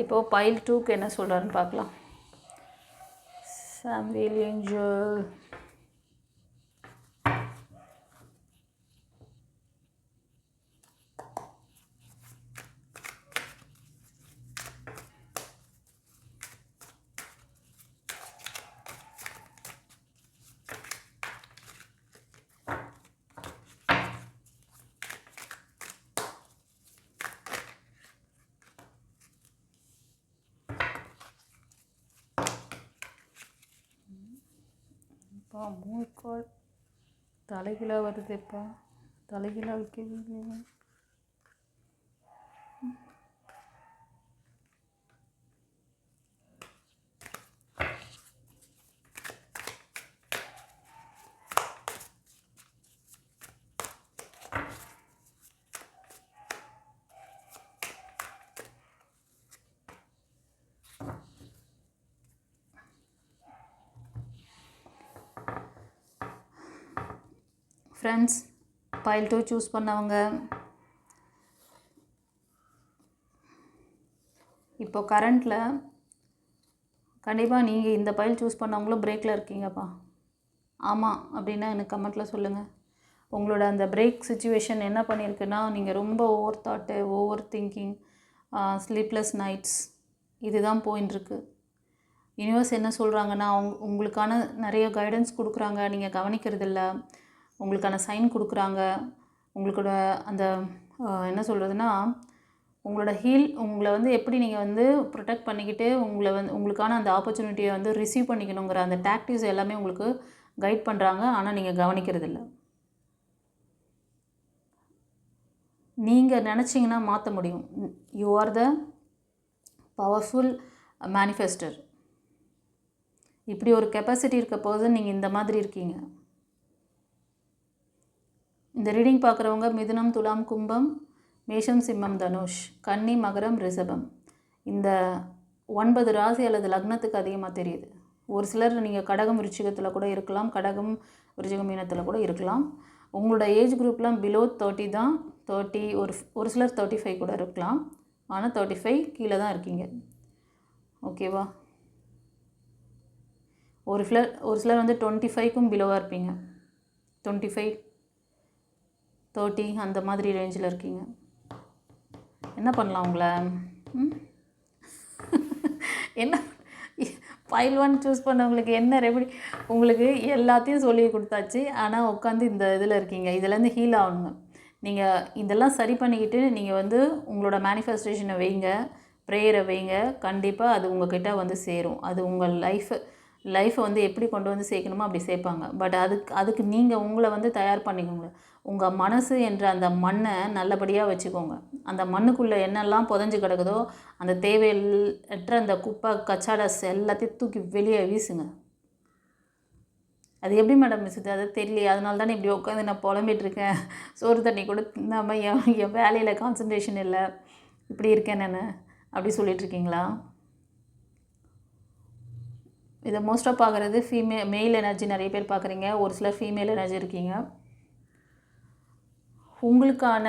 இப்போது பைல் டூக்கு என்ன சொல்கிறாருன்னு பார்க்கலாம். சாம்வேல் ஏஞ்சல் இப்போ மூணு கால் தலைகீழாக வருதுப்பா தலைகீழாக வைக்கவே இல்லையா. ஃப்ரெண்ட்ஸ் பைல் டூ சூஸ் பண்ணவங்க. இப்போ கரண்ட்டில் கண்டிப்பாக நீங்கள் இந்த பைல் சூஸ் பண்ணவங்களும் பிரேக்கில் இருக்கீங்கப்பா. ஆமாம் அப்படின்னா எனக்கு கமெண்ட்டில் சொல்லுங்கள் உங்களோட அந்த பிரேக் சுச்சுவேஷன் என்ன பண்ணியிருக்குன்னா நீங்கள் ரொம்ப over thought over thinking sleepless nights இதுதான் போயின்னு யூனிவர்ஸ் என்ன சொல்கிறாங்கன்னா உங் உங்களுக்கான நிறைய கைடன்ஸ் கொடுக்குறாங்க. நீங்கள் கவனிக்கிறதில்ல. உங்களுக்கான சைன் கொடுக்குறாங்க. உங்களுக்கோட அந்த என்ன சொல்கிறதுனா உங்களோட ஹீல் உங்களை வந்து எப்படி நீங்கள் வந்து ப்ரொடெக்ட் பண்ணிக்கிட்டு உங்களை வந்து உங்களுக்கான அந்த ஆப்பர்ச்சுனிட்டியை வந்து ரிசீவ் பண்ணிக்கணுங்கிற அந்த டாக்டிஸ் எல்லாமே உங்களுக்கு கைட் பண்ணுறாங்க ஆனால் நீங்கள் கவனிக்கிறதில்ல. நீங்கள் நினச்சிங்கன்னா மாற்ற முடியும். You are the powerful manifester இப்படி ஒரு கெப்பாசிட்டி இருக்க பர்சன் நீங்கள் இந்த மாதிரி இருக்கீங்க. இந்த ரீடிங் பார்க்குறவங்க மிதுனம் துலாம் கும்பம் மேஷம் சிம்மம் தனுஷ் கன்னி மகரம் ரிஷபம். இந்த ஒன்பது ராசி அல்லது லக்னத்துக்கு அதிகமாக தெரியுது. ஒரு சிலர் நீங்கள் கடகம் விருச்சிகத்தில் கூட இருக்கலாம் கடகம் விருச்சிகம் மீனத்தில் கூட இருக்கலாம். உங்களோட ஏஜ் குரூப்லாம் பிலோ தேர்ட்டி தான். தேர்ட்டி ஒரு ஒரு சிலர் தேர்ட்டி ஃபைவ் கூட இருக்கலாம். ஆனால் தேர்ட்டி ஃபைவ் கீழே தான் இருக்கீங்க. ஓகேவா ஒரு சிலர் ஒரு சிலர் வந்து டுவெண்ட்டி ஃபைவ்க்கும் பிலோவாக இருப்பீங்க. டுவெண்ட்டி ஃபைவ் தேர்ட்டி அந்த மாதிரி ரேஞ்சில் இருக்கீங்க. என்ன பண்ணலாம் உங்களை? என்ன? ஃபைல் ஒன் சூஸ் பண்ணவங்களுக்கு என்ன ரெமெடி உங்களுக்கு எல்லாத்தையும் சொல்லி கொடுத்தாச்சு. ஆனால் உட்காந்து இந்த இதில் இருக்கீங்க. இதுலேருந்து ஹீல் ஆகணுங்க நீங்கள் இதெல்லாம் சரி பண்ணிக்கிட்டு நீங்கள் வந்து உங்களோட மேனிஃபெஸ்டேஷனை வைங்க. ப்ரேயரை வைங்க. கண்டிப்பாக அது உங்ககிட்ட வந்து சேரும். அது உங்கள் லைஃபு லைஃப்பை வந்து எப்படி கொண்டு வந்து சேர்க்கணுமோ அப்படி சேர்ப்பாங்க. பட் அதுக்கு அதுக்கு நீங்கள் உங்களை வந்து தயார் பண்ணிக்கோங்க. உங்கள் மனசு என்ற அந்த மண்ணை நல்லபடியாக வச்சுக்கோங்க. அந்த மண்ணுக்குள்ளே என்னெல்லாம் புதஞ்சு கிடக்குதோ அந்த தேவையற்ற அந்த குப்பை கச்சாடஸ் எல்லாத்தையும் தூக்கி வெளியே வீசுங்க. அது எப்படி மேடம் மிஸ் அது தெரியலையே. அதனால தானே இப்படி உட்காந்து நான் புலம்பிட்டு இருக்கேன். சோறு தண்ணி கூட நம்ம என் என் வேலையில் கான்சன்ட்ரேஷன் இல்லை. இப்படி இருக்கேன் நான். அப்படி சொல்லிட்டு இருக்கீங்களா? இதை மோஸ்ட்டாக பார்க்குறது ஃபீமே மெயில் எனர்ஜி நிறைய பேர் பார்க்குறீங்க. ஒரு சிலர் ஃபீமேல் எனர்ஜி இருக்கீங்க. உங்களுக்கான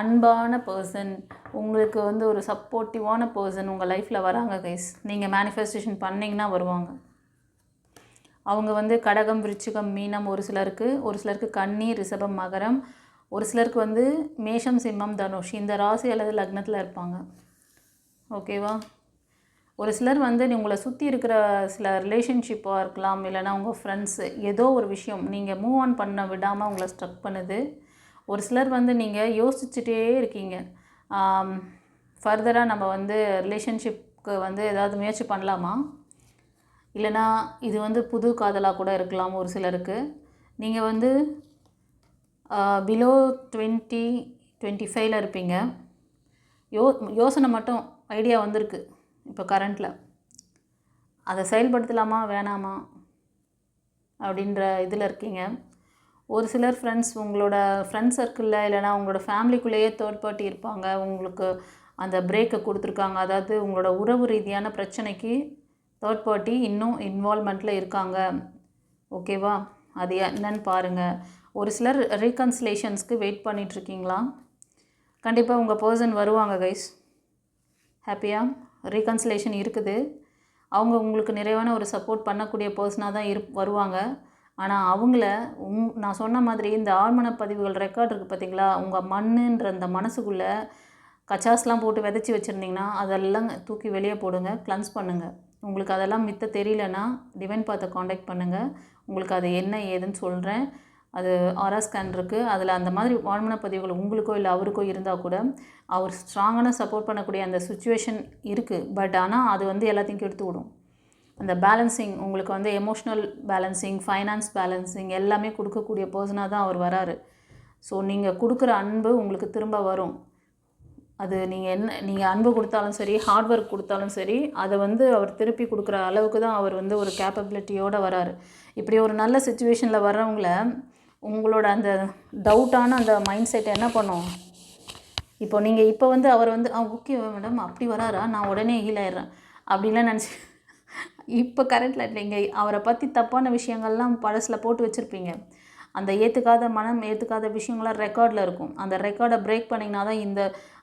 அன்பான பர்சன் உங்களுக்கு வந்து ஒரு சப்போர்ட்டிவான பர்சன் உங்கள் லைஃப்பில் வராங்க கைஸ் நீங்கள் மேனிஃபெஸ்டேஷன் பண்ணிங்கன்னா வருவாங்க. அவங்க வந்து கடகம் விருச்சிகம் மீனம் ஒரு சிலருக்கு ஒரு சிலருக்கு கன்னி ரிஷபம் மகரம் ஒரு சிலருக்கு வந்து மேஷம் சிம்மம் தனுஷ். இந்த ராசி அல்லது லக்னத்தில் இருப்பாங்க. ஓகேவா ஒரு சிலர் வந்து நீ உங்களை சுற்றி இருக்கிற சில ரிலேஷன்ஷிப்பாக இருக்கலாம் இல்லைனா உங்கள் ஃப்ரெண்ட்ஸு ஏதோ ஒரு விஷயம் நீங்கள் மூவ் ஆன் பண்ண விடாமல் உங்களை ஸ்ட்ரக் பண்ணுது. ஒரு சிலர் வந்து நீங்கள் யோசிச்சுட்டே இருக்கீங்க. ஃபர்தராக நம்ம வந்து ரிலேஷன்ஷிப்க்கு வந்து ஏதாவது முயற்சி பண்ணலாமா? இல்லைனா இது வந்து புது காதலாக கூட இருக்கலாம் ஒரு சிலருக்கு. நீங்கள் வந்து பிலோ டுவெண்ட்டி டுவெண்ட்டி ஃபைவ்ல இருப்பீங்க. யோ யோசனை மட்டும் ஐடியா வந்திருக்கு. இப்போ கரண்ட்டில் அதை செயல்படுத்தலாமா வேணாமா அப்படின்ற இதில் இருக்கீங்க. ஒரு சிலர் ஃப்ரெண்ட்ஸ் உங்களோட ஃப்ரெண்ட்ஸ் சர்க்கிளில் இல்லைனா உங்களோட ஃபேமிலிக்குள்ளேயே தேர்ட் பார்ட்டி இருப்பாங்க. உங்களுக்கு அந்த பிரேக்கை கொடுத்துருக்காங்க. அதாவது உங்களோட உறவு ரீதியான பிரச்சனைக்கு தேர்ட் பார்ட்டி இன்னும் இன்வால்மெண்ட்டில் இருக்காங்க. ஓகேவா அது என்னன்னு பாருங்கள் ஒரு சிலர் ரீகன்சிலேஷன்ஸ்க்கு வெயிட் பண்ணிகிட்ருக்கீங்களா கண்டிப்பாக உங்கள் பர்சன் வருவாங்க கைஸ் ஹாப்பியா ரீகன்சிலேஷன் இருக்குது. அவங்க உங்களுக்கு நிறைவான ஒரு சப்போர்ட் பண்ணக்கூடிய பர்சனாக தான் இரு வருவாங்க. ஆனால் அவங்கள உங் நான் சொன்ன மாதிரி இந்த ஆழ்மன பதிவுகள் ரெக்கார்ட் இருக்குது பார்த்தீங்களா உங்கள் மண்ணுன்ற அந்த மனசுக்குள்ளே கச்சாஸ்லாம் போட்டு விதைச்சி வச்சுருந்தீங்கன்னா அதெல்லாம் தூக்கி வெளியே போடுங்க க்ளன்ஸ் பண்ணுங்கள் உங்களுக்கு அதெல்லாம் மித்த தெரியலனா டிவைன் பார்த்த காண்டாக்ட் பண்ணுங்கள் உங்களுக்கு அது என்ன ஏதுன்னு சொல்கிறேன் அது ஆரா ஸ்கேன் இருக்குது அதில் அந்த மாதிரி வாழ்மன பதிவுகள் உங்களுக்கோ இல்லை அவருக்கோ இருந்தால் கூட அவர் ஸ்ட்ராங்கான சப்போர்ட் பண்ணக்கூடிய அந்த சுச்சுவேஷன் இருக்குது பட் ஆனால் அது வந்து எல்லாத்தையும் கெடுத்து விடும். அந்த பேலன்சிங் உங்களுக்கு வந்து எமோஷ்னல் பேலன்சிங் ஃபைனான்ஸ் பேலன்சிங் எல்லாமே கொடுக்கக்கூடிய பர்சனாக தான் அவர் வராரு. ஸோ நீங்கள் கொடுக்குற அன்பு உங்களுக்கு திரும்ப வரும். அது நீங்கள் என்ன நீங்கள் அன்பு கொடுத்தாலும் சரி ஹார்ட் ஒர்க் கொடுத்தாலும் சரி அதை வந்து அவர் திருப்பி கொடுக்குற அளவுக்கு தான் அவர் வந்து ஒரு கேப்பபிலிட்டியோடு வராரு. இப்படி ஒரு நல்ல சுச்சுவேஷனில் வர்றவங்கள உங்களோட அந்த டவுட்டான அந்த மைண்ட் செட் என்ன பண்ணும்? இப்போ நீங்கள் இப்போ வந்து அவர் வந்து ஆ ஓகே மேடம் அப்படி வராரா? நான் உடனே ஹீல் ஆயிடுறேன். அப்படின்லாம் நினச்சி இப்போ கரண்ட்டில் இல்லைங்க. அவரை பற்றி தப்பான விஷயங்கள்லாம் பழசில் போட்டு வச்சுருப்பீங்க. அந்த ஏற்றுக்காத மனம் ஏற்றுக்காத விஷயங்கள்லாம் ரெக்கார்டில் இருக்கும். அந்த ரெக்கார்டை பிரேக் பண்ணிங்கன்னா தான் இந்த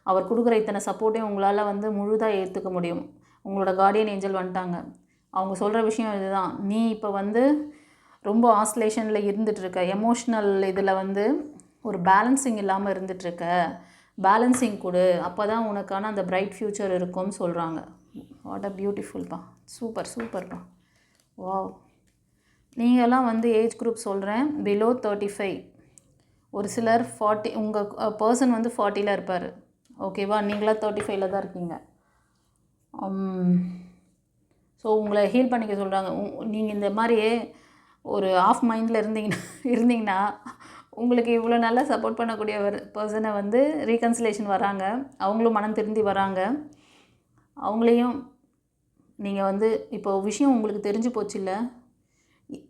அவர் கொடுக்குற இத்தனை சப்போர்ட்டையும் உங்களால் வந்து முழுதாக ஏற்றுக்க முடியும். உங்களோட கார்டியன் ஏஞ்சல் வந்துட்டாங்க. அவங்க சொல்கிற விஷயம் இதுதான். நீ இப்போ வந்து ரொம்ப ஆஸ்லேஷனில் இருந்துகிட்ருக்க எமோஷ்னல் இதில் வந்து ஒரு பேலன்சிங் இல்லாமல் இருந்துகிட்ருக்க பேலன்சிங் கொடு. அப்போ தான் உனக்கான அந்த பிரைட் ஃப்யூச்சர் இருக்கும்னு சொல்கிறாங்க வாட் அ பியூட்டிஃபுல்ப்பா சூப்பர் சூப்பர்ப்பா வாவ் நீங்கள்லாம் வந்து ஏஜ் குரூப் சொல்கிறேன் பிலோ தேர்ட்டி ஃபைவ் ஒரு சிலர் ஃபார்ட்டி உங்கள் பர்சன் வந்து ஃபார்ட்டியில் இருப்பார். ஓகேவா நீங்களாம் தேர்ட்டி ஃபைவ்ல தான் இருக்கீங்க. ஸோ உங்களை ஹீல் பண்ணிக்க சொல்கிறாங்க நீங்கள் இந்த மாதிரி ஒரு ஆஃப் மைண்டில் இருந்தீங்கன்னா இருந்தீங்கன்னா உங்களுக்கு இவ்வளோ நல்லா சப்போர்ட் பண்ணக்கூடிய ஒரு பர்சனை வந்து ரீகன்சிலேஷன் வராங்க. அவங்களும் மனம் திருந்தி வராங்க. அவங்களையும் நீங்கள் வந்து இப்போ விஷயம் உங்களுக்கு தெரிஞ்சு போச்சு இல்லை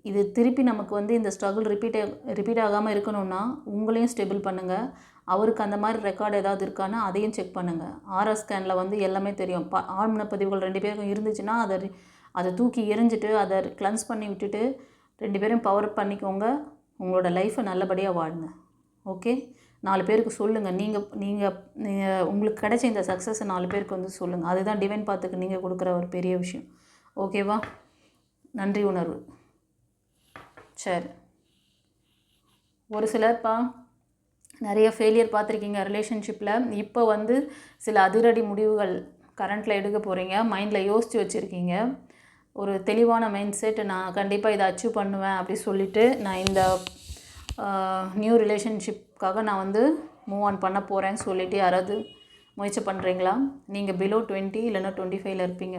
இது திருப்பி நமக்கு வந்து இந்த ஸ்ட்ரகிள் ரிப்பீட் ரிப்பீட் ஆகாமல் இருக்கணும்னா உங்களையும் ஸ்டெபிள் பண்ணுங்கள் அவருக்கு அந்த மாதிரி ரெக்கார்டு ஏதாவது இருக்கான்னு அதையும் செக் பண்ணுங்கள் ஆர்எஸ் ஸ்கேனில் வந்து எல்லாமே தெரியும். ப ஆழ்மன பதிவுகள் ரெண்டு பேருக்கும் இருந்துச்சுன்னா அதை அதை தூக்கி எரிஞ்சிட்டு அதை கிளன்ஸ் பண்ணி விட்டுட்டு ரெண்டு பேரும் பவர் பண்ணிக்கோங்க. உங்களோட லைஃப்பை நல்லபடியாக வாழுங்க. ஓகே நாலு பேருக்கு சொல்லுங்கள் நீங்கள் நீங்கள் நீங்கள் உங்களுக்கு கிடைச்ச இந்த சக்ஸஸை நாலு பேருக்கு வந்து சொல்லுங்கள் அதுதான் டிவைன் பார்த்துக்கு நீங்கள் கொடுக்குற ஒரு பெரிய விஷயம். ஓகேவா நன்றி உணர்வு. சரி. ஒரு சிலர்ப்பா நிறைய ஃபெயிலியர் பார்த்துருக்கீங்க ரிலேஷன்ஷிப்பில் இப்போ வந்து சில அதிரடி முடிவுகள் கரண்ட்டில் எடுக்க போகிறீங்க மைண்டில் யோசித்து வச்சுருக்கீங்க. ஒரு தெளிவான மைண்ட் செட் நான் கண்டிப்பாக இதை அச்சீவ் பண்ணுவேன் அப்படி சொல்லிவிட்டு நான் இந்த நியூ ரிலேஷன்ஷிப்காக நான் வந்து மூவ் ஆன் பண்ண போகிறேன்னு சொல்லிவிட்டு யாராவது முயற்சி பண்ணுறீங்களா நீங்கள் பிலோ டுவெண்ட்டி இல்லைன்னா டுவெண்ட்டி ஃபைவ்ல இருப்பீங்க.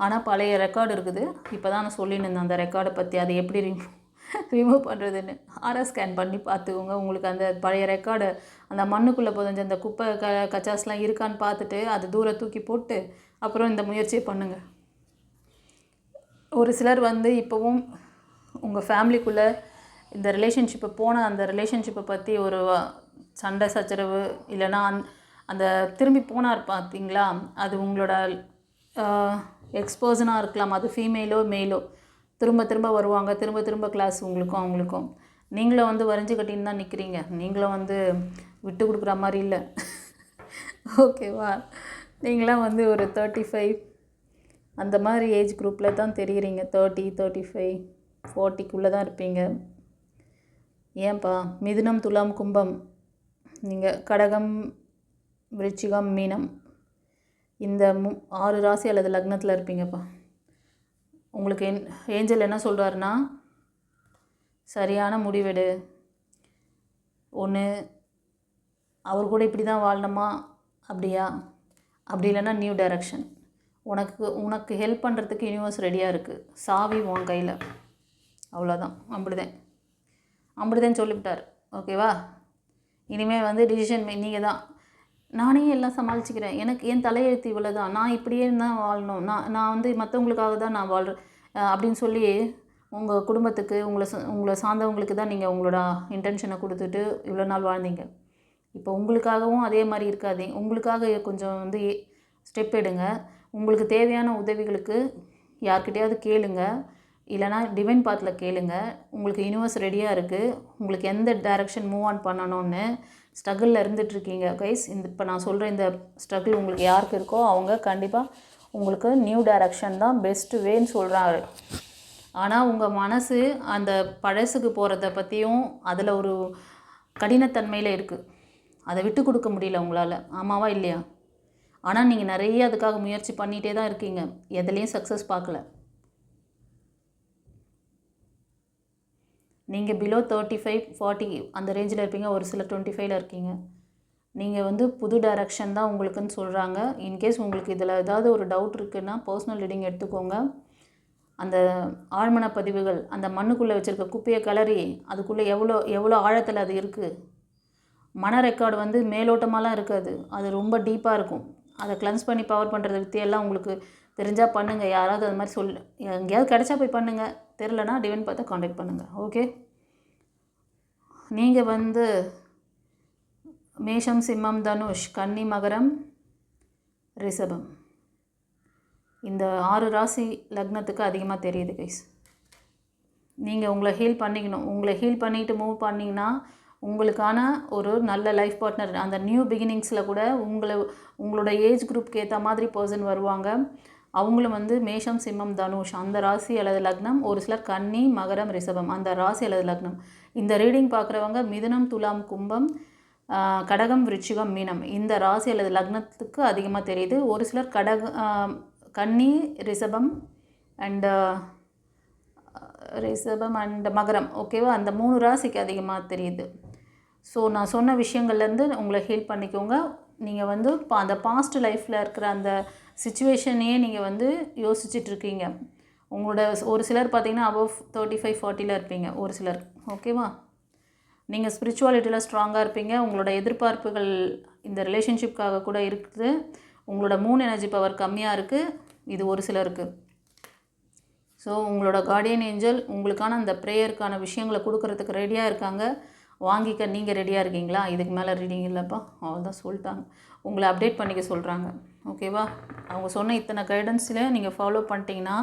ஆனால் பழைய ரெக்கார்டு இருக்குது. இப்போ தான் நான் சொல்லியிருந்தேன் அந்த ரெக்கார்டை பற்றி அதை எப்படி ரிமூவ் ரிமூவ் பண்ணுறதுன்னு ஆர்ஆர் ஸ்கேன் பண்ணி பார்த்துக்கோங்க. உங்களுக்கு அந்த பழைய ரெக்கார்டு அந்த மண்ணுக்குள்ளே புதஞ்ச அந்த குப்பை க கச்சாஸ்லாம் இருக்கான்னு பார்த்துட்டு அது தூர தூக்கி போட்டு அப்புறம் இந்த முயற்சியை பண்ணுங்கள் ஒரு சிலர் வந்து இப்போவும் உங்கள் ஃபேமிலிக்குள்ளே இந்த ரிலேஷன்ஷிப்பை போன அந்த ரிலேஷன்ஷிப்பை பற்றி ஒரு சண்டை சச்சரவு இல்லைன்னா அந் அந்த திரும்பி போனார் பார்த்தீங்களா? அது உங்களோட எக்ஸ்பர்சனாக இருக்கலாம். அது ஃபீமேலோ மேலோ திரும்ப திரும்ப வருவாங்க. திரும்ப திரும்ப கிளாஸ் உங்களுக்கும் அவங்களுக்கும். நீங்களும் வந்து வரைஞ்சி கட்டின்னு தான் நிற்கிறீங்க நீங்களும் வந்து விட்டு கொடுக்குற மாதிரி இல்லை. ஓகேவா நீங்களாம் வந்து ஒரு தேர்ட்டி ஃபைவ் அந்த மாதிரி ஏஜ் குரூப்பில் தான் தெரியுறீங்க. தேர்ட்டி தேர்ட்டி ஃபைவ் ஃபோர்ட்டிக்குள்ளே தான் இருப்பீங்க. ஏன்பா? மிதுனம் துலாம் கும்பம். நீங்கள் கடகம் விருச்சிகம் மீனம். இந்த மு ஆறு ராசி அல்லது லக்னத்தில் இருப்பீங்கப்பா. உங்களுக்கு என் ஏஞ்சல் என்ன சொல்கிறாருன்னா சரியான முடிவெடு. ஒன்று அவர் கூட இப்படி தான் வாழணுமா? அப்படியா? அப்படி இல்லைன்னா நியூ டைரக்ஷன் உனக்கு உனக்கு ஹெல்ப் பண்ணுறதுக்கு யூனிவர்ஸ் ரெடியாக இருக்குது சாவி உன் கையில். அவ்வளோதான் அப்படிதான் அப்படிதான் சொல்லிவிட்டார். ஓகேவா இனிமேல் வந்து டிசிஷன் நீங்கள் தான் நானே எல்லாம் சமாளிச்சுக்கிறேன். எனக்கு என் தலையெழுத்து இவ்வளோ தான் நான் இப்படியே தான் வாழணும். நான் நான் வந்து மற்றவங்களுக்காக தான் நான் வாழ்கிறேன் அப்படின்னு சொல்லி உங்கள் குடும்பத்துக்கு உங்களை உங்களை சார்ந்தவங்களுக்கு தான் நீங்கள் உங்களோட இன்டென்ஷனை கொடுத்துட்டு இவ்வளோ நாள் வாழ்ந்தீங்க. இப்போ உங்களுக்காகவும் அதே மாதிரி இருக்காதே. உங்களுக்காக கொஞ்சம் வந்து ஸ்டெப் எடுங்க. உங்களுக்கு தேவையான உதவிகளுக்கு யார்கிட்டையாவது கேளுங்க. இல்லைனா டிவைன் பாத்தில் கேளுங்க. உங்களுக்கு யூனிவர்ஸ் ரெடியாக இருக்குது உங்களுக்கு எந்த டைரக்ஷன் மூவ் ஆன் பண்ணணும்னு ஸ்ட்ரகிளில் இருந்துகிட்ருக்கீங்க கைஸ் இந்த இப்போ நான் சொல்கிற இந்த ஸ்ட்ரகிள் உங்களுக்கு யாருக்கு இருக்கோ அவங்க கண்டிப்பாக உங்களுக்கு நியூ டைரக்ஷன் தான் பெஸ்ட்டு வேன்னு சொல்கிறாரு ஆனால் உங்கள் மனசு அந்த பழசுக்கு போகிறத பற்றியும் அதில் ஒரு கடினத்தன்மையில் இருக்குது அதை விட்டு கொடுக்க முடியல உங்களால். ஆமாவா இல்லையா? ஆனால் நீங்கள் நிறைய அதுக்காக முயற்சி பண்ணிகிட்டே தான் இருக்கீங்க. எதுலேயும் சக்ஸஸ் பார்க்கல. நீங்கள் பிலோ தேர்ட்டி ஃபைவ் ஃபார்ட்டி அந்த ரேஞ்சில் இருப்பீங்க. ஒரு சில டுவெண்ட்டி ஃபைவ்ல இருக்கீங்க. நீங்கள் வந்து புது டைரக்ஷன் தான் உங்களுக்குன்னு சொல்கிறாங்க இன்கேஸ் உங்களுக்கு இதில் ஏதாவது ஒரு டவுட் இருக்குன்னா பர்சனல் ரீடிங் எடுத்துக்கோங்க. அந்த ஆழ்மன பதிவுகள் அந்த மண்ணுக்குள்ளே வச்சுருக்க குப்பையை கிளறி அதுக்குள்ளே எவ்வளோ எவ்வளோ ஆழத்தில் அது இருக்குது மன ரெக்கார்டு வந்து மேலோட்டமாலாம் இருக்காது. அது ரொம்ப டீப்பாக இருக்கும். அதை கிளன்ஸ் பண்ணி பவர் பண்ணுறது வித்தியெல்லாம் உங்களுக்கு தெரிஞ்சால் பண்ணுங்கள் யாராவது அது மாதிரி சொல் எங்கேயாவது கிடச்சா போய் பண்ணுங்கள் தெரிலனா டிவன் பார்த்தா காண்டாக்ட் பண்ணுங்கள் ஓகே நீங்கள் வந்து மேஷம் சிம்மம் தனுஷ் கன்னி மகரம் ரிஷபம். இந்த ஆறு ராசி லக்னத்துக்கு அதிகமாக தெரியுது கைஸ் நீங்கள் உங்களை ஹீல் பண்ணிக்கணும். உங்களை ஹீல் பண்ணிட்டு மூவ் பண்ணிங்கன்னா உங்களுக்கான ஒரு நல்ல லைஃப் பார்ட்னர் அந்த நியூ பிகினிங்ஸில் கூட உங்களை உங்களோட ஏஜ் குரூப்க்கு ஏற்ற மாதிரி பர்சன் வருவாங்க. அவங்களும் வந்து மேஷம் சிம்மம் தனுஷ் அந்த ராசி அல்லது லக்னம் ஒரு சிலர் கன்னி மகரம் ரிஷபம் அந்த ராசி அல்லது லக்னம். இந்த ரீடிங் பார்க்குறவங்க மிதுனம் துலாம் கும்பம் கடகம் விருச்சிகம் மீனம். இந்த ராசி அல்லது லக்னத்துக்கு அதிகமாக தெரியுது. ஒரு சிலர் கடக கன்னி ரிஷபம் அண்டு ரிஷபம் அண்ட் மகரம். ஓகேவா அந்த மூணு ராசிக்கு அதிகமாக தெரியுது. ஸோ நான் சொன்ன விஷயங்கள்லேருந்து உங்களை ஹீல் பண்ணிக்கோங்க. நீங்கள் வந்து பா அந்த பாஸ்ட் லைஃப்பில் இருக்கிற அந்த சுச்சுவேஷனையே நீங்கள் வந்து யோசிச்சுட்டு இருக்கீங்க. உங்களோட ஒரு சிலர் பார்த்தீங்கன்னா அபவ் தேர்ட்டி ஃபைவ் ஃபார்ட்டியில் இருப்பீங்க ஒரு சிலர். ஓகேவா நீங்கள் ஸ்பிரிச்சுவாலிட்டியில் ஸ்ட்ராங்காக இருப்பீங்க. உங்களோட எதிர்பார்ப்புகள் இந்த ரிலேஷன்ஷிப்காக கூட இருக்குது. உங்களோட மூன் எனர்ஜி பவர் கம்மியாக இருக்குது இது ஒரு சிலருக்கு. ஸோ உங்களோட கார்டியன் ஏஞ்சல் உங்களுக்கான அந்த ப்ரேயருக்கான விஷயங்களை கொடுக்கறதுக்கு ரெடியாக இருக்காங்க. வாங்கிக்க நீங்கள் ரெடியாக இருக்கீங்களா? இதுக்கு மேலே ரீடிங் இல்லைப்பா. அவ்வளோதான் சொல்லிட்டாங்க. உங்களை அப்டேட் பண்ணிக்க சொல்கிறாங்க ஓகேவா அவங்க சொன்ன இத்தனை கைடன்ஸில் நீங்கள் ஃபாலோ பண்ணிட்டீங்கன்னா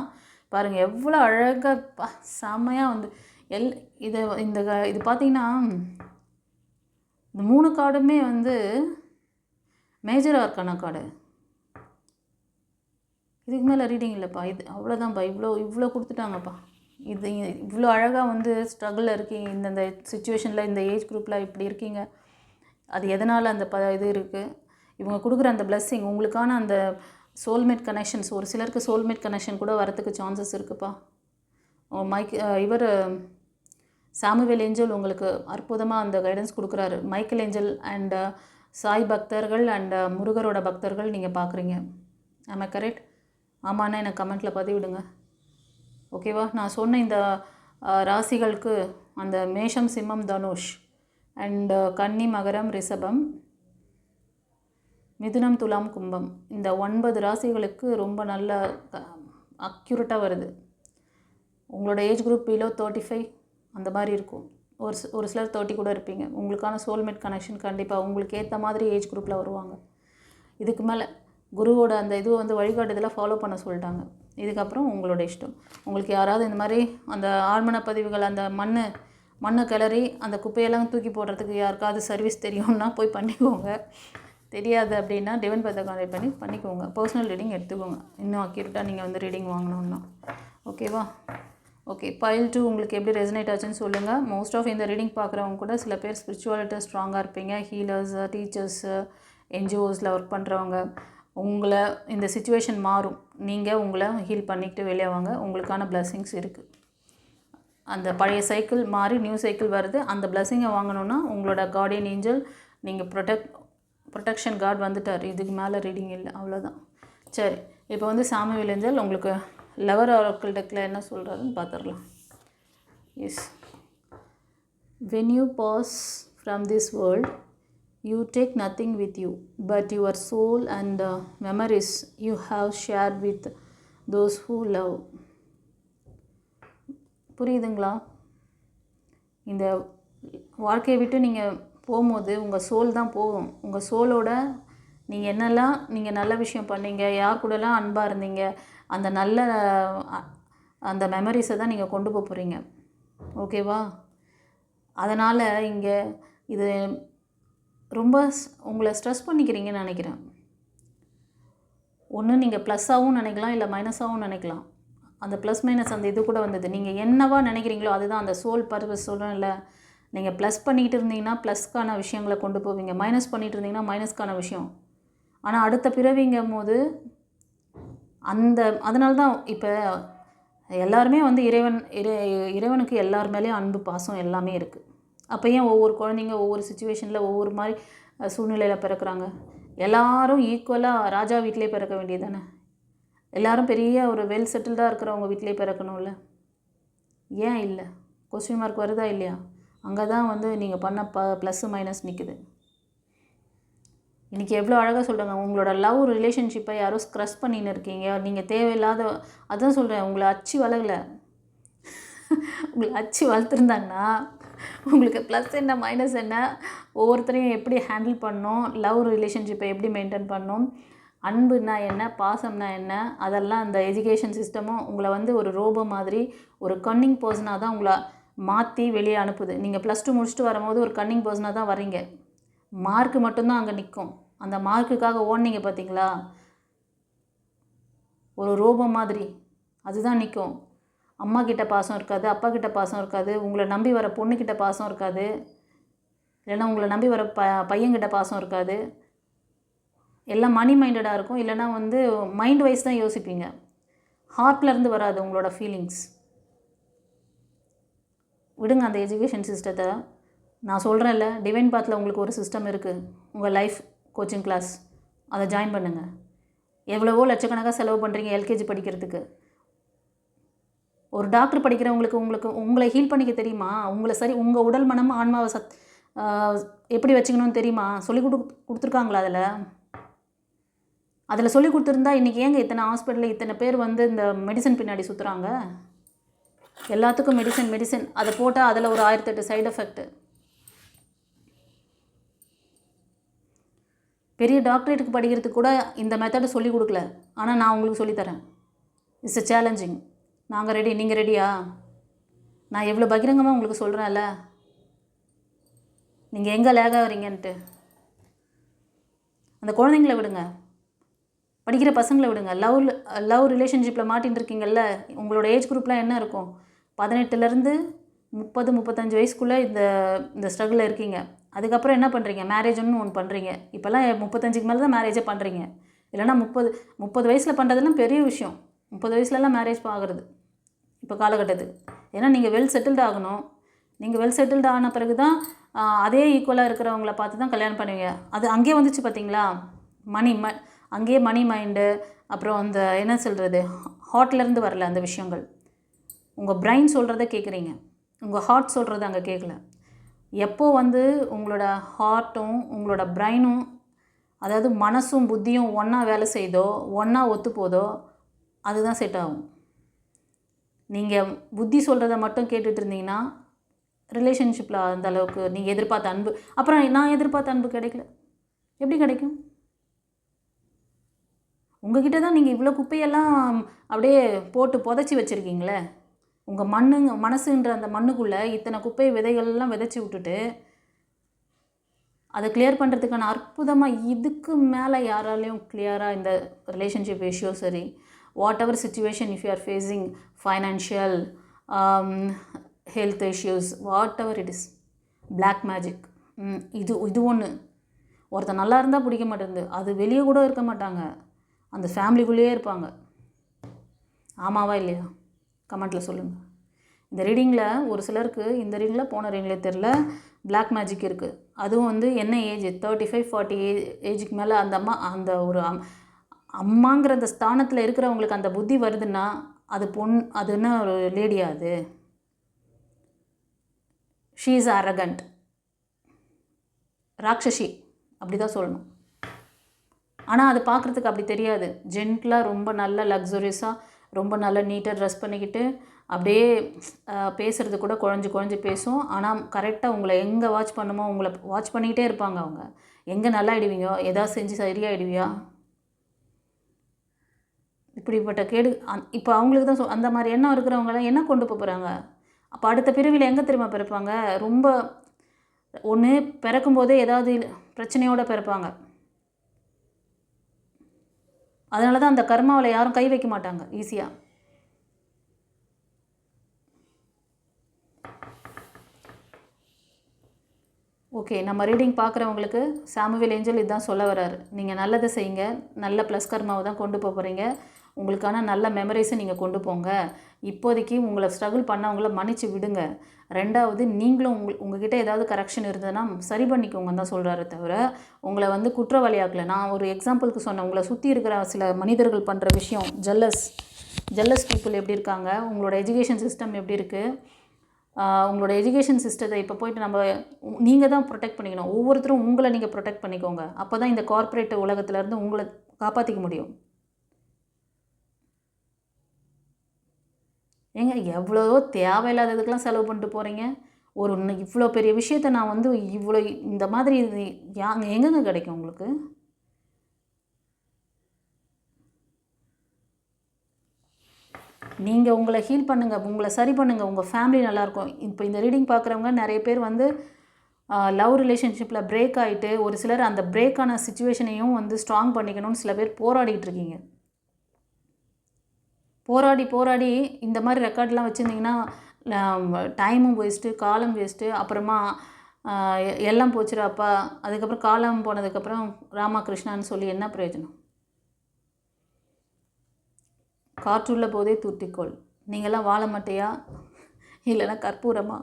பாருங்கள் எவ்வளோ அழகாக பா செம்மையாக வந்து எல் இதை இந்த க- இது பார்த்தீங்கன்னா இந்த மூணு கார்டுமே வந்து மேஜர் ஆர்க்கான கார்டு. இதுக்கு மேலே ரீடிங் இல்லைப்பா. இது அவ்வளோதான்ப்பா இவ்வளோ இவ்வளோ கொடுத்துட்டாங்கப்பா. இது இவ்வளோ அழகாக வந்து ஸ்ட்ரகிளில் இருக்கீங்க. இந்தந்த சுச்சுவேஷனில் இந்த ஏஜ் குரூப்பில் இப்படி இருக்கீங்க. அது எதனால் அந்த ப இது இருக்குது இவங்க கொடுக்குற அந்த blessing உங்களுக்கான அந்த சோல்மேட் கனெக்ஷன்ஸ் ஒரு சிலருக்கு சோல்மேட் கனெக்ஷன் கூட வரத்துக்கு சான்சஸ் இருக்குப்பா. ஓ, மைக் இவர் சாமுவேல் ஏஞ்சல் உங்களுக்கு அற்புதமாக அந்த கைடன்ஸ் கொடுக்குறாரு. மைக்கேல் ஏஞ்சல் அண்ட் சாய் பக்தர்கள் அண்ட் முருகரோட பக்தர்கள் நீங்கள் பார்க்குறீங்க ஆமாம் கரெக்ட் ஆமாண்ணா எனக்கு கமெண்ட்டில் பதிவிடுங்க. ஓகேவா? நான் சொன்ன இந்த ராசிகளுக்கு அந்த மேஷம் சிம்மம் தனுஷ் அண்ட் கன்னி மகரம் ரிஷபம் மிதுனம் துலாம் கும்பம் இந்த ஒன்பது ராசிகளுக்கு ரொம்ப நல்ல அக்யூரேட்டாக வருது. உங்களோட age group below thirty five அந்த மாதிரி இருக்கும். ஒரு ஒரு சிலர் தேர்ட்டி கூட இருப்பீங்க. உங்களுக்கான சோல்மேட் கனெக்ஷன் கண்டிப்பாக உங்களுக்கு ஏற்ற மாதிரி ஏஜ் குரூப்பில் வருவாங்க. இதுக்கு மேலே குருவோட அந்த இது வந்து வழிகாட்டுதலை ஃபாலோ பண்ண சொல்லிட்டாங்க. இதுக்கப்புறம் உங்களோட இஷ்டம். உங்களுக்கு யாராவது இந்த மாதிரி அந்த ஆழ்மன பதிவுகள் அந்த மண் மண்ணை கிளறி அந்த குப்பையெல்லாம் தூக்கி போடுறதுக்கு யாருக்காவது சர்வீஸ் தெரியும்னா போய் பண்ணிக்கோங்க. தெரியாது அப்படின்னா டிவன் பத்தை கான்டாக்ட் பண்ணி பண்ணிக்கோங்க. பர்சனல் ரீடிங் எடுத்துக்கோங்க. இன்னும் அக்யூரேட்டாக நீங்கள் வந்து ரீடிங் வாங்கணுன்னா ஓகேவா ஓகே பைல் டூ உங்களுக்கு எப்படி ரெசனேட் ஆச்சுன்னு சொல்லுங்கள் மோஸ்ட் ஆஃப் இந்த ரீடிங் பார்க்குறவங்க கூட சில பேர் ஸ்பிரிச்சுவாலிட்டி ஸ்ட்ராங்காக இருப்பீங்க. ஹீலர்ஸ் டீச்சர்ஸு என்ஜிஓஸில் ஒர்க் பண்ணுறவங்க உங்களை இந்த சுச்சுவேஷன் மாறும். நீங்கள் உங்களை ஹீல் பண்ணிக்கிட்டு வெளியே வாங்க. உங்களுக்கான பிளஸ்ஸிங்ஸ் இருக்குது அந்த பழைய சைக்கிள் மாறி நியூ சைக்கிள் வருது. அந்த பிளஸ்ஸிங்கை வாங்கணுன்னா உங்களோட கார்டியன் ஏஞ்சல் நீங்கள் ப்ரொடெக்ட் ப்ரொடெக்ஷன் கார்டு வந்துட்டார். இதுக்கு மேலே ரீடிங் இல்லை. அவ்வளோதான் சரி. இப்போ வந்து சாமி விளைஞ்சல் உங்களுக்கு லவர் ஆரக்கிள் டெக்கில் என்ன சொல்கிறாருன்னு பார்த்துடலாம் yes when you pass from this world you take nothing with you but your soul and uh, memories you have shared with those who love. புரியுதுங்களா? இந்த வாழ்க்கையை விட்டு நீங்கள் போகும்போது உங்கள் சோல் தான் போகும். உங்கள் சோலோட நீங்கள் என்னெல்லாம் நீங்கள் நல்ல விஷயம் பண்ணீங்க யார் கூடலாம் அன்பாக இருந்தீங்க அந்த நல்ல அந்த மெமரிஸை தான் நீங்கள் கொண்டு போக போகிறீங்க ஓகேவா அதனால் இங்கே இது ரொம்ப ஸ்- உங்களை ஸ்ட்ரெஸ் பண்ணிக்கிறீங்கன்னு நினைக்கிறேன். ஒன்று நீங்கள் ப்ளஸ்ஸாகவும் நினைக்கலாம் இல்லை மைனஸாகவும் நினைக்கலாம். அந்த ப்ளஸ் மைனஸ் அந்த இது கூட வந்தது. நீங்கள் என்னவா நினைக்கிறீங்களோ அதுதான் அந்த சோல் பர்பஸ் சொல்கிறேன்ல நீங்கள் ப்ளஸ் பண்ணிகிட்டு இருந்தீங்கன்னா ப்ளஸ்க்கான விஷயங்களை கொண்டு போவீங்க. மைனஸ் பண்ணிகிட்டு இருந்தீங்கன்னா மைனஸ்க்கான விஷயம். ஆனால் அடுத்த பிறவிங்கும் போது அந்த அதனால தான் இப்போ எல்லாருமே வந்து இறைவன் இறை இறைவனுக்கு எல்லார் மேலேயும் அன்பு பாசம் எல்லாமே இருக்குது அப்போ ஏன் ஒவ்வொரு குழந்தைங்க ஒவ்வொரு சுச்சுவேஷனில் ஒவ்வொரு மாதிரி சூழ்நிலையில் பிறக்கிறாங்க? எல்லாரும் ஈக்குவலாக ராஜா வீட்டிலே பிறக்க வேண்டியது தானே எல்லாரும் பெரிய ஒரு வெல் செட்டில்டாக இருக்கிறவங்க வீட்டிலே பிறக்கணும்ல? ஏன் இல்லை? கொஸ்டின் மார்க் வருதா இல்லையா? அங்கே தான் வந்து நீங்கள் பண்ண ப ப்ளஸ்ஸு மைனஸ் நிற்குது இன்றைக்கி எவ்வளோ அழகாக சொல்கிறாங்க உங்களோட லவ் ரிலேஷன்ஷிப்பை யாரோ ஸ்க்ரஸ் பண்ணின்னு இருக்கீங்க. நீங்கள் தேவையில்லாத அதான் சொல்கிறேன் உங்களை அச்சு வளரல. உங்களை அச்சு வளர்த்துருந்தாங்கன்னா உங்களுக்கு ப்ளஸ் என்ன மைனஸ் என்ன? ஒவ்வொருத்தரையும் எப்படி ஹேண்டில் பண்ணணும்? லவ் ரிலேஷன்ஷிப்பை எப்படி மெயின்டைன் பண்ணணும்? அன்புனா என்ன? பாசம்னா என்ன? அதெல்லாம் அந்த எஜுகேஷன் சிஸ்டமும் உங்களை வந்து ஒரு ரோபோ மாதிரி ஒரு கன்னிங் பர்சனாக தான் உங்களை மாற்றி வெளியே அனுப்புது. நீங்கள் ப்ளஸ் டூ முடிச்சுட்டு வரும்போது ஒரு கன்னிங் பர்சனாக தான் வரீங்க மார்க் மட்டும்தான் அங்கே நிற்கும் அந்த மார்க்குக்காக ஓடுனீங்க பார்த்தீங்களா ஒரு ரோபோ மாதிரி. அதுதான் நிற்கும் அம்மா கிட்ட பாசம் இருக்காது அப்பா கிட்ட பாசம் இருக்காது உங்களை நம்பி வர பொண்ணுக்கிட்ட பாசம் இருக்காது இல்லைன்னா உங்களை நம்பி வர ப பையன்கிட்ட பாசம் இருக்காது. எல்லாம் மணி மைண்டடாக இருக்கும். இல்லைன்னா வந்து மைண்ட் வைஸ் தான் யோசிப்பீங்க. ஹார்ட்லேருந்து வராது உங்களோட ஃபீலிங்ஸ் விடுங்க அந்த எஜுகேஷன் சிஸ்டத்தை நான் சொல்கிறேன்ல டிவைன் பாத்தில் உங்களுக்கு ஒரு சிஸ்டம் இருக்குது உங்கள் லைஃப் கோச்சிங் கிளாஸ் அதை ஜாயின் பண்ணுங்கள் எவ்வளவோ லட்சக்கணக்காக செலவு பண்ணுறீங்க எல்கேஜி படிக்கிறதுக்கு. ஒரு டாக்டர் படிக்கிறவங்களுக்கு உங்களுக்கு உங்களை ஹீல் பண்ணிக்க தெரியுமா? உங்களை சரி உங்கள் உடல் மனம் ஆன்மாவை சத் எப்படி வச்சுக்கணும்னு தெரியுமா? சொல்லி கொடு கொடுத்துருக்காங்களா அதில்? அதில் சொல்லி கொடுத்துருந்தா இன்றைக்கி ஏங்க இத்தனை ஹாஸ்பிட்டலில் இத்தனை பேர் வந்து இந்த மெடிசன் பின்னாடி சுற்றுறாங்க எல்லாத்துக்கும் மெடிசன் மெடிசன் அதை போட்டால் அதில் ஒரு ஆயிரத்தெட்டு சைடு எஃபெக்ட்டு பெரிய டாக்டரேட்டுக்கு படிக்கிறதுக்கு கூட இந்த மெத்தடை சொல்லிக் கொடுக்கல. ஆனால் நான் உங்களுக்கு சொல்லித்தரேன் இட்ஸ் அ சேலஞ்சிங் நாங்கள் ரெடி நீங்கள் ரெடியா நான் எவ்வளோ பகிரங்கமாக உங்களுக்கு சொல்கிறேன்ல நீங்கள் எங்கே லேக் ஆகிறீங்கன்ட்டு. அந்த குழந்தைங்கள விடுங்க. படிக்கிற பசங்களை விடுங்க. லவ் லவ் ரிலேஷன்ஷிப்பில் மாட்டின்னு இருக்கீங்கல்ல உங்களோட ஏஜ் குரூப்லாம் என்ன இருக்கும்? பதினெட்டுலேருந்து முப்பது முப்பத்தஞ்சு வயசுக்குள்ளே இந்த இந்த ஸ்ட்ரகிளில் இருக்கீங்க. அதுக்கப்புறம் என்ன பண்ணுறீங்க மேரேஜ்னு ஒன்று பண்ணுறீங்க இப்போல்லாம் முப்பத்தஞ்சுக்கு மேலே தான் மேரேஜே பண்ணுறீங்க இல்லைன்னா முப்பது முப்பது வயசில் பண்ணுறதுலாம் பெரிய விஷயம். முப்பது வயசுலலாம் மேரேஜ் ஆகுறது இப்போ காலகட்டத்து. ஏன்னா நீங்கள் வெல் செட்டில்டு ஆகணும். நீங்கள் வெல் செட்டில்டு ஆன பிறகு தான் அதே ஈக்குவலாக இருக்கிறவங்கள பார்த்து தான் கல்யாணம் பண்ணுவீங்க. அது அங்கேயே வந்துச்சு பார்த்தீங்களா? மணி ம அங்கேயே மணி மைண்டு அப்புறம் அந்த என்ன சொல்கிறது ஹார்ட்லேருந்து வரல அந்த விஷயங்கள். உங்கள் பிரைன் சொல்கிறத கேட்குறீங்க. உங்கள் ஹார்ட் சொல்கிறத அங்கே கேட்கல. எப்போ வந்து உங்களோட ஹார்ட்டும் உங்களோட பிரைனும் அதாவது மனசும் புத்தியும் ஒன்றா வேலை செய்தோ ஒன்றா ஒத்து போதோ அதுதான் செட் ஆகும். நீங்கள் புத்தி சொல்கிறத மட்டும் கேட்டுட்டு இருந்தீங்கன்னா ரிலேஷன்ஷிப்பில் அந்த அளவுக்கு நீங்கள் எதிர்பார்த்த அன்பு அப்புறம் நான் எதிர்பார்த்த அன்பு கிடைக்கல. எப்படி கிடைக்கும்? உங்ககிட்ட தான் நீங்கள் இவ்வளோ குப்பையெல்லாம் அப்படியே போட்டு புதைச்சி வச்சுருக்கீங்களே உங்கள் மண்ணுங்க மனசுன்ற அந்த மண்ணுக்குள்ளே இத்தனை குப்பை விதைகள்லாம் விதைச்சி விட்டுட்டு அதை கிளியர் பண்ணுறதுக்கான அற்புதமாக இதுக்கு மேலே யாராலையும் கிளியராக இந்த ரிலேஷன்ஷிப் இஷ்யூ சரி whatever situation if you are facing financial health issues whatever it is black magic இது இது ஒன்று ஒருத்தன் நல்லா இருந்தால் பிடிக்க மாட்டேங்குது. அது வெளியே கூட இருக்க மாட்டாங்க. அந்த ஃபேமிலிக்குள்ளேயே இருப்பாங்க. ஆமாவா இல்லையா? கமெண்ட்டில் சொல்லுங்கள் இந்த ரீடிங்கில் ஒரு சிலருக்கு இந்த ரீடிங்கில் போன ரீடிங்லே தெரில பிளாக் மேஜிக் இருக்குது அதுவும் வந்து என்ன age thirty five forty age ஏஜுக்கு மேலே அந்த அம்மா அந்த ஒரு அம்மாங்கிற அந்த ஸ்தானத்தில் இருக்கிறவங்களுக்கு அந்த புத்தி வருதுன்னா அது பொன் அது என்ன ஒரு லேடியா அது? ஷீ இஸ் அரகண்ட் ராட்சசி அப்படி தான் சொல்லணும். ஆனால் அது பார்க்குறதுக்கு அப்படி தெரியாது. ஜென்டிலாக ரொம்ப நல்ல லக்ஸுரியஸாக ரொம்ப நல்ல நீட்டாக ட்ரெஸ் பண்ணிக்கிட்டு அப்படியே பேசுகிறது கூட குழஞ்சி குழஞ்சி பேசும். ஆனால் கரெக்டாக உங்களை எங்கே வாட்ச் பண்ணுமோ உங்களை வாட்ச் பண்ணிக்கிட்டே இருப்பாங்க அவங்க. எங்கே நல்லா ஆகிடுவீங்க எதாவது செஞ்சு சரியாகிடுவியா இப்படிப்பட்ட கேடு அந் இப்போ அவங்களுக்கு தான் சொ அந்த மாதிரி எண்ணம் இருக்கிறவங்களாம் என்ன கொண்டு போகிறாங்க அப்போ அடுத்த பிரிவில் எங்கே தெரியுமா பிறப்பாங்க? ரொம்ப ஒன்று பிறக்கும்போதே ஏதாவது பிரச்சனையோடு பிறப்பாங்க. அதனால தான் அந்த கர்மாவில் யாரும் கை வைக்க மாட்டாங்க ஈஸியாக ஓகே நம்ம ரீடிங் பார்க்குறவங்களுக்கு சாமுவேல் ஏஞ்சல் இதுதான் சொல்ல வராரு நீங்கள் நல்லதை செய்யுங்க நல்ல ப்ளஸ் கர்மாவை தான் கொண்டு போக போகிறீங்க உங்களுக்கான நல்ல மெமரிஸை நீங்கள் கொண்டு போங்க. இப்போதைக்கு உங்களை ஸ்ட்ரகிள் பண்ணவங்கள மன்னிச்சு விடுங்க. ரெண்டாவது நீங்களும் உங்கள் உங்ககிட்ட ஏதாவது கரெக்ஷன் இருந்ததுன்னா சரி பண்ணிக்கோங்க தான் சொல்கிறாரு தவிர உங்களை வந்து குற்றவாளியாக்கலை. நான் ஒரு எக்ஸாம்பிளுக்கு சொன்னேன். உங்களை சுற்றி இருக்கிற சில மனிதர்கள் பண்ணுற விஷயம் ஜல்லஸ் ஜல்லஸ் பீப்புள் எப்படி இருக்காங்க உங்களோட எஜுகேஷன் சிஸ்டம் எப்படி இருக்குது உங்களோட எஜுகேஷன் சிஸ்டத்தை இப்போ போயிட்டு நம்ம நீங்கள் தான் ப்ரொடெக்ட் பண்ணிக்கணும். ஒவ்வொருத்தரும் உங்களை நீங்கள் ப்ரொடெக்ட் பண்ணிக்கோங்க. அப்போ தான் இந்த கார்ப்பரேட் உலகத்துலேருந்து உங்களை காப்பாற்றிக்க முடியும். ஏங்க எவ்வளோ தேவையில்லாததுக்கெல்லாம் செலவு பண்ணிட்டு போகிறீங்க ஒரு இவ்வளோ பெரிய விஷயத்த நான் வந்து இவ்வளோ இந்த மாதிரி இது யாங்க எங்கெங்க கிடைக்கும் உங்களுக்கு? நீங்கள் உங்களை ஹீல் பண்ணுங்கள் உங்களை சரி பண்ணுங்கள் உங்கள் ஃபேமிலி நல்லாயிருக்கும் இப்போ இந்த ரீடிங் பார்க்குறவங்க நிறைய பேர் வந்து லவ் ரிலேஷன்ஷிப்பில் பிரேக் ஆகிட்டு ஒரு சிலர் அந்த பிரேக்கான சுச்சுவேஷனையும் வந்து ஸ்ட்ராங் பண்ணிக்கணும்னு சில பேர் போராடிக்கிட்டு இருக்கீங்க. போராடி போராடி இந்த மாதிரி ரெக்கார்ட்லாம் வச்சுருந்தீங்கன்னா டைமும் வேஸ்ட்டு காலம் வேஸ்ட்டு அப்புறமா எல்லாம் போச்சுடாப்பா அதுக்கப்புறம் காலம் போனதுக்கப்புறம் ராமகிருஷ்ணான்னு சொல்லி என்ன பிரயோஜனம்? காற்றுள்ள போதே தூட்டிக்கோள் நீங்களாம் வாழ மாட்டியா? இல்லைன்னா கற்பூரமா?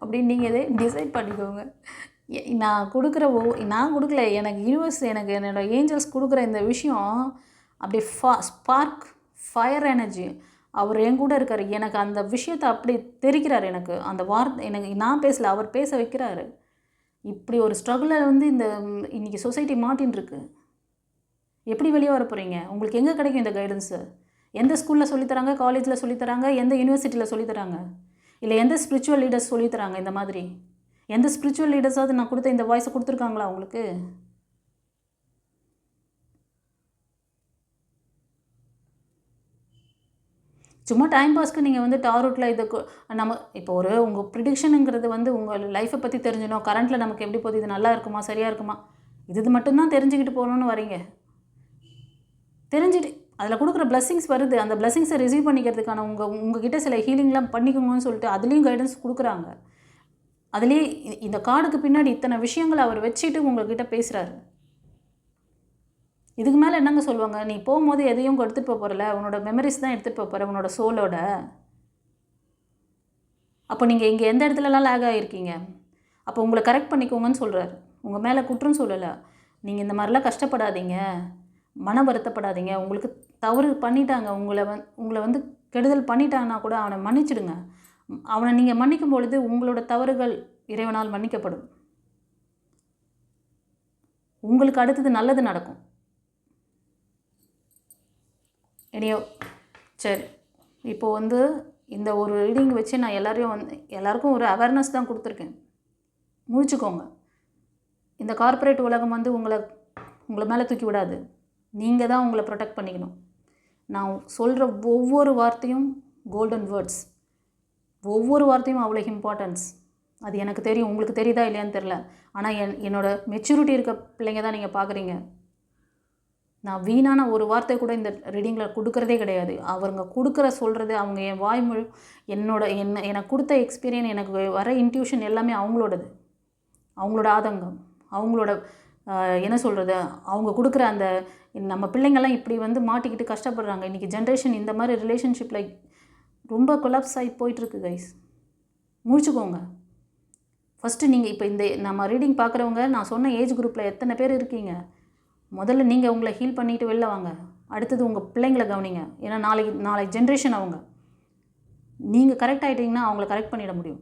அப்படின்னு நீங்கள் இதை டிசைட் பண்ணிக்கோங்க. எ- நான் கொடுக்குற ஓ நான் கொடுக்கல. எனக்கு யூனிவர்ஸ் எனக்கு என்னோடய ஏஞ்சல்ஸ் கொடுக்குற இந்த விஷயம் அப்படியே ஃபா ஸ்பார்க் ஃபயர் எனர்ஜி அவர் என் கூட இருக்கார். எனக்கு அந்த விஷயத்தை அப்படி தெரிக்கிறார் எனக்கு. அந்த வார்த்தை எனக்கு நான் பேசல அவர் பேச வைக்கிறாரு. இப்படி ஒரு ஸ்ட்ரகிளில் வந்து இந்த இன்றைக்கி சொசைட்டி மாட்டின்னு இருக்கு எப்படி வெளியே வர போகிறீங்க உங்களுக்கு எங்கே கிடைக்கும் இந்த கைடன்ஸு எந்த ஸ்கூலில் சொல்லித்தராங்க காலேஜில் சொல்லித்தராங்க எந்த யூனிவர்சிட்டியில் சொல்லித்தராங்க இல்லை எந்த ஸ்பிரிச்சுவல் லீடர்ஸ் சொல்லித்தராங்க இந்த மாதிரி? எந்த ஸ்பிரிச்சுவல் லீடர்ஸாவது நான் கொடுத்த இந்த வாய்ஸை கொடுத்துருக்காங்களா உங்களுக்கு? சும்மா டைம் பாஸ்க்கு நீங்கள் வந்து டாரூட்டில் இது நம்ம இப்போ ஒரு உங்கள் ப்ரிடிக்ஷனுங்கிறது வந்து உங்கள் லைஃப்பை பற்றி தெரிஞ்சணும் கரண்ட்டில் நமக்கு எப்படி போகுது? இது நல்லா இருக்குமா? சரியாக இருக்குமா? இது இது மட்டும்தான் தெரிஞ்சுக்கிட்டு போகணுன்னு வரீங்க. தெரிஞ்சுட்டு அதில் கொடுக்குற பிளஸ்ஸிங்ஸ் வருது. அந்த பிளஸ்ஸிங்ஸை ரிசீவ் பண்ணிக்கிறதுக்கான உங்கள் உங்ககிட்ட சில ஹீலிங்லாம் பண்ணிக்கோங்கன்னு சொல்லிட்டு அதுலேயும் கைடன்ஸ் கொடுக்குறாங்க. அதுலேயே இந்த கார்டுக்கு பின்னாடி இத்தனை விஷயங்களை அவர் வச்சுட்டு உங்கள்கிட்ட பேசுகிறாரு இதுக்கு மேலே என்னங்க சொல்லுவாங்க? நீ போகும்போது எதையும் எடுத்துகிட்டு போக போகிறல உன்னோட மெமரிஸ் தான் எடுத்துகிட்டு போக போகிற உன்னோட சோலோட அப்போ நீங்கள் இங்கே எந்த இடத்துலலாம் லேக் ஆகிருக்கீங்க அப்போ உங்களை கரெக்ட் பண்ணிக்கோங்கன்னு சொல்கிறார் உங்கள் மேலே குற்றம் சொல்லலை. நீங்கள் இந்த மாதிரிலாம் கஷ்டப்படாதீங்க. மன வருத்தப்படாதீங்க. உங்களுக்கு தவறு பண்ணிட்டாங்க. உங்களை வந் உங்களை வந்து கெடுதல் பண்ணிட்டாங்கன்னா கூட அவனை மன்னிச்சிடுங்க. அவனை நீங்கள் மன்னிக்கும் பொழுது உங்களோட தவறுகள் இறைவனால் மன்னிக்கப்படும். உங்களுக்கு அடுத்தது நல்லது நடக்கும். இனியோ சரி. இப்போ வந்து இந்த ஒரு ரீடிங் வச்சு நான் எல்லோரையும் வந்து எல்லாருக்கும் ஒரு அவேர்னஸ் தான் கொடுத்துருக்கேன். முழிச்சுக்கோங்க. இந்த கார்ப்பரேட் உலகம் வந்து உங்களை உங்களை மேலே தூக்கி விடாது. நீங்கள் தான் உங்களை ப்ரொடெக்ட் பண்ணிக்கணும். நான் சொல்கிற ஒவ்வொரு வார்த்தையும் கோல்டன் வேர்ட்ஸ் ஒவ்வொரு வார்த்தையும் அவ்வளோ இம்பார்ட்டன்ஸ் அது எனக்கு தெரியும். உங்களுக்கு தெரியுதா இல்லையான்னு தெரில ஆனால் என் என்னோட மெச்சூரிட்டி இருக்க பிள்ளைங்க தான் நீங்கள் பார்க்குறீங்க நான் வீணான ஒரு வார்த்தை கூட இந்த ரீடிங்கில் கொடுக்குறதே கிடையாது. அவங்க கொடுக்குற சொல்கிறது அவங்க என் வாய்மொழி என்னோட என்ன எனக்கு கொடுத்த எக்ஸ்பீரியன் எனக்கு வர இன்ட்யூஷன் எல்லாமே அவங்களோடது. அவங்களோட ஆதங்கம். அவங்களோட என்ன சொல்கிறது அவங்க கொடுக்குற அந்த நம்ம பிள்ளைங்கள்லாம் இப்படி வந்து மாட்டிக்கிட்டு கஷ்டப்படுறாங்க. இன்றைக்கி ஜென்ரேஷன் இந்த மாதிரி ரிலேஷன்ஷிப்பில் ரொம்ப கொலாப்ஸ் ஆகி போயிட்டுருக்கு கைஸ் முடிச்சுக்கோங்க. ஃபஸ்ட்டு நீங்கள் இப்போ இந்த நம்ம ரீடிங் பார்க்குறவங்க நான் சொன்ன ஏஜ் குரூப்பில் எத்தனை பேர் இருக்கீங்க? முதல்ல நீங்கள் உங்களை ஹீல் பண்ணிட்டு வெளில வாங்க. அடுத்தது உங்கள் பிள்ளைங்களை கவனிங்க. ஏன்னா நாளைக்கு நாளைக்கு ஜென்ரேஷன் அவங்க. நீங்கள் கரெக்ட் ஆகிட்டீங்கன்னா அவங்கள கரெக்ட் பண்ணிட முடியும்.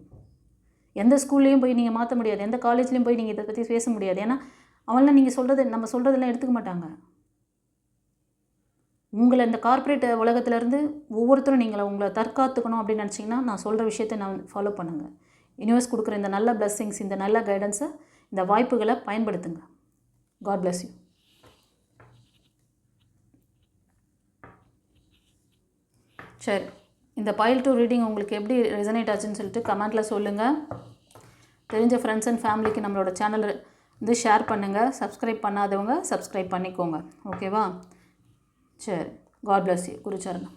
எந்த ஸ்கூல்லையும் போய் நீங்கள் மாற்ற முடியாது. எந்த காலேஜ்லேயும் போய் நீங்கள் இதை பற்றி பேச முடியாது. ஏன்னா அவங்களாம் நீங்கள் சொல்கிறது நம்ம சொல்கிறதெல்லாம் எடுத்துக்க மாட்டாங்க. உங்களை இந்த கார்ப்பரேட் உலகத்துலேருந்து ஒவ்வொருத்தரும் நீங்களை உங்களை தற்காத்துக்கணும் அப்படின்னு நினச்சிங்கன்னா நான் சொல்கிற விஷயத்தை நான் ஃபாலோ பண்ணுங்கள் யூனிவர்ஸ் கொடுக்குற இந்த நல்ல blessings இந்த நல்ல கைடன்ஸை இந்த வாய்ப்புகளை பயன்படுத்துங்க. காட் பிளஸ் யூ சரி இந்த பைல் டூ ரீடிங் உங்களுக்கு எப்படி ரெசனேட் ஆச்சுன்னு சொல்லிட்டு கமெண்ட்டில் சொல்லுங்கள் தெரிஞ்ச ஃப்ரெண்ட்ஸ் அண்ட் ஃபேமிலிக்கு நம்மளோட சேனல் வந்து ஷேர் பண்ணுங்கள் சப்ஸ்கிரைப் பண்ணாதவங்க சப்ஸ்கிரைப் பண்ணிக்கோங்க. ஓகேவா சரி காட் பிளஸ் யூ குருச்சரணம்.